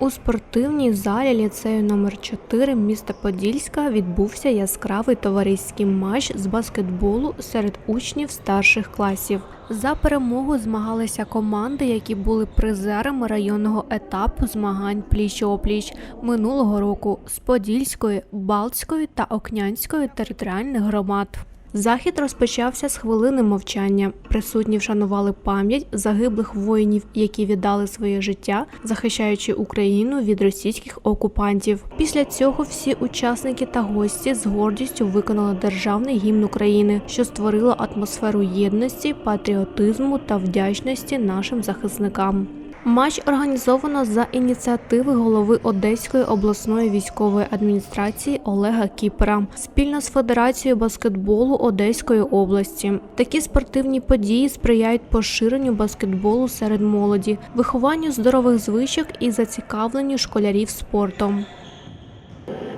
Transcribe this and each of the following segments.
У спортивній залі ліцею номер 4 міста Подільська відбувся яскравий товариський матч з баскетболу серед учнів старших класів. За перемогу змагалися команди, які були призерами районного етапу змагань пліч-опліч минулого року з Подільської, Балтської та Окнянської територіальних громад. Захід розпочався з хвилини мовчання. Присутні вшанували пам'ять загиблих воїнів, які віддали своє життя, захищаючи Україну від російських окупантів. Після цього всі учасники та гості з гордістю виконали державний гімн України, що створило атмосферу єдності, патріотизму та вдячності нашим захисникам. Матч організовано за ініціативи голови Одеської обласної військової адміністрації Олега Кіпера спільно з Федерацією баскетболу Одеської області. Такі спортивні події сприяють поширенню баскетболу серед молоді, вихованню здорових звичок і зацікавленню школярів спортом.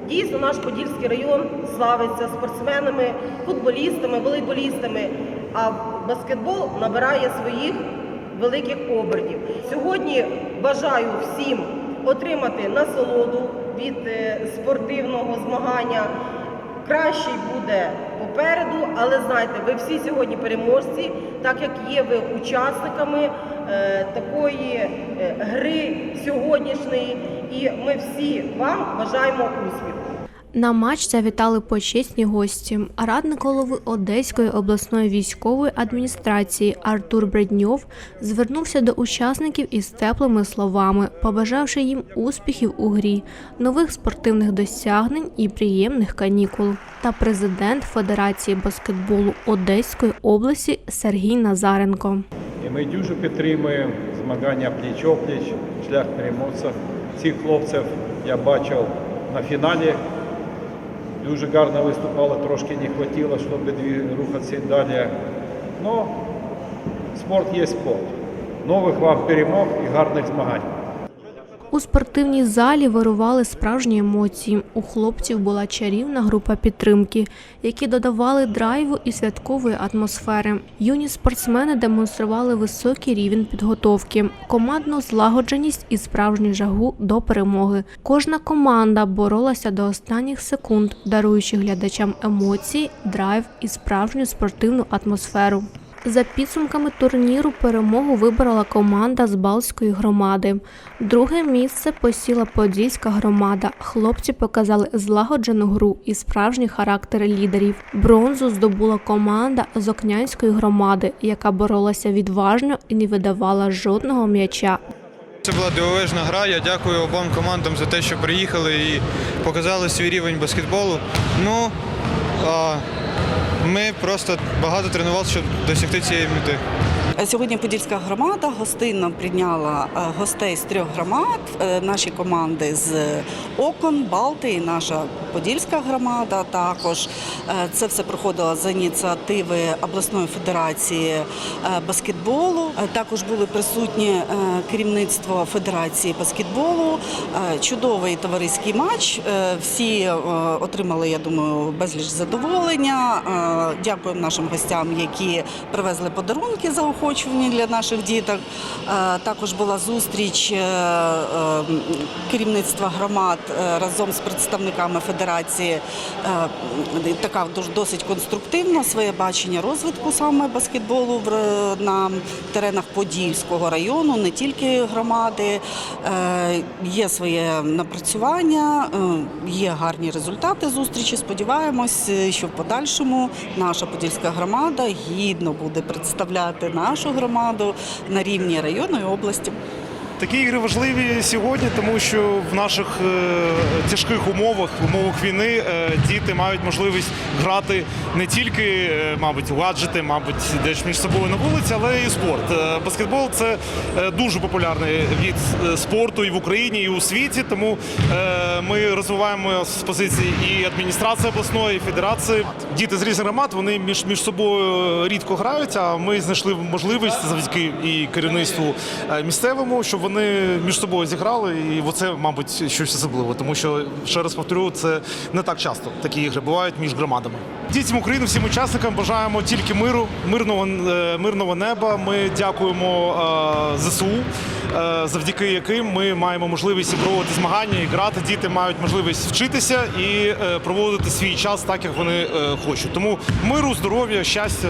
Дійсно, наш Подільський район славиться спортсменами, футболістами, волейболістами, а баскетбол набирає своїх великих обертів. Сьогодні бажаю всім отримати насолоду від е, спортивного змагання. Кращий буде попереду, але знайте, ви всі сьогодні переможці, так як є ви учасниками е, такої е, гри сьогоднішньої, і ми всі вам бажаємо успіху. На матч завітали почесні гості. Радник голови Одеської обласної військової адміністрації Артур Бредньов звернувся до учасників із теплими словами, побажавши їм успіхів у грі, нових спортивних досягнень і приємних канікул. Та президент Федерації баскетболу Одеської області Сергій Назаренко. І ми дуже підтримуємо змагання пліч-опліч, шлях переможця. Цих хлопців я бачив на фіналі. Дуже гарно виступали, трошки не вистачило, щоб рухатися далі. Ну, спорт є спорт. Нових вам перемог і гарних змагань. У спортивній залі вирували справжні емоції. У хлопців була чарівна група підтримки, які додавали драйву і святкової атмосфери. Юні спортсмени демонстрували високий рівень підготовки, командну злагодженість і справжню жагу до перемоги. Кожна команда боролася до останніх секунд, даруючи глядачам емоції, драйв і справжню спортивну атмосферу. За підсумками турніру перемогу вибрала команда з Балтської громади. Друге місце посіла Подільська громада. Хлопці показали злагоджену гру і справжній характер лідерів. Бронзу здобула команда з Окнянської громади, яка боролася відважно і не видавала жодного м'яча. Це була дивовижна гра. Я дякую обом командам за те, що приїхали і показали свій рівень баскетболу. Ну а ми просто багато тренувалися, щоб досягти цієї мети. Сьогодні Подільська громада гостинно прийняла е, гостей з трьох громад. Е, Наші команди з Окон, Балти і наша Подільська громада. Також Е, це все проходило за ініціативи обласної федерації баскетболу. Також були присутні керівництво Федерації баскетболу. Чудовий товариський матч. Всі отримали, я думаю, безліч задоволення. Дякуємо нашим гостям, які привезли подарунки заохочувані для наших діток. Е, Також була зустріч е, е, керівництва громад разом з представниками федерації. Така досить конструктивна своє бачення розвитку саме баскетболу на теренах Подільського району, не тільки громади. Є своє напрацювання, є гарні результати зустрічі. Сподіваємось, що в подальшому наша подільська громада гідно буде представляти нашу громаду на рівні району і області. Такі ігри важливі сьогодні, тому що в наших е, тяжких умовах, в умовах війни, е, діти мають можливість грати не тільки, е, мабуть, гаджети, мабуть, десь між собою на вулиці, але і спорт. Баскетбол це дуже популярний від спорту і в Україні, і у світі. Тому ми розвиваємо з позиції і адміністрації обласної, і федерації. Діти з різних громад вони між, між собою рідко грають. А ми знайшли можливість завдяки і керівництву місцевому, щоб вони вони між собою зіграли, і оце, мабуть, щось особливе, тому що ще раз повторю, це не так часто такі ігри бувають між громадами. Дітям України, всім учасникам бажаємо тільки миру, мирного, е, мирного неба. Ми дякуємо е, ЗСУ, е, завдяки яким ми маємо можливість і проводити змагання і грати. Діти мають можливість вчитися і проводити свій час так, як вони хочуть. Тому миру, здоров'я, щастя.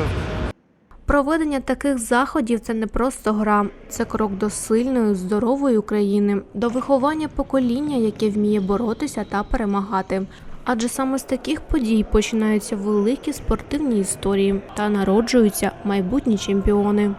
Проведення таких заходів це не просто гра, це крок до сильної, здорової України, до виховання покоління, яке вміє боротися та перемагати. Адже саме з таких подій починаються великі спортивні історії та народжуються майбутні чемпіони.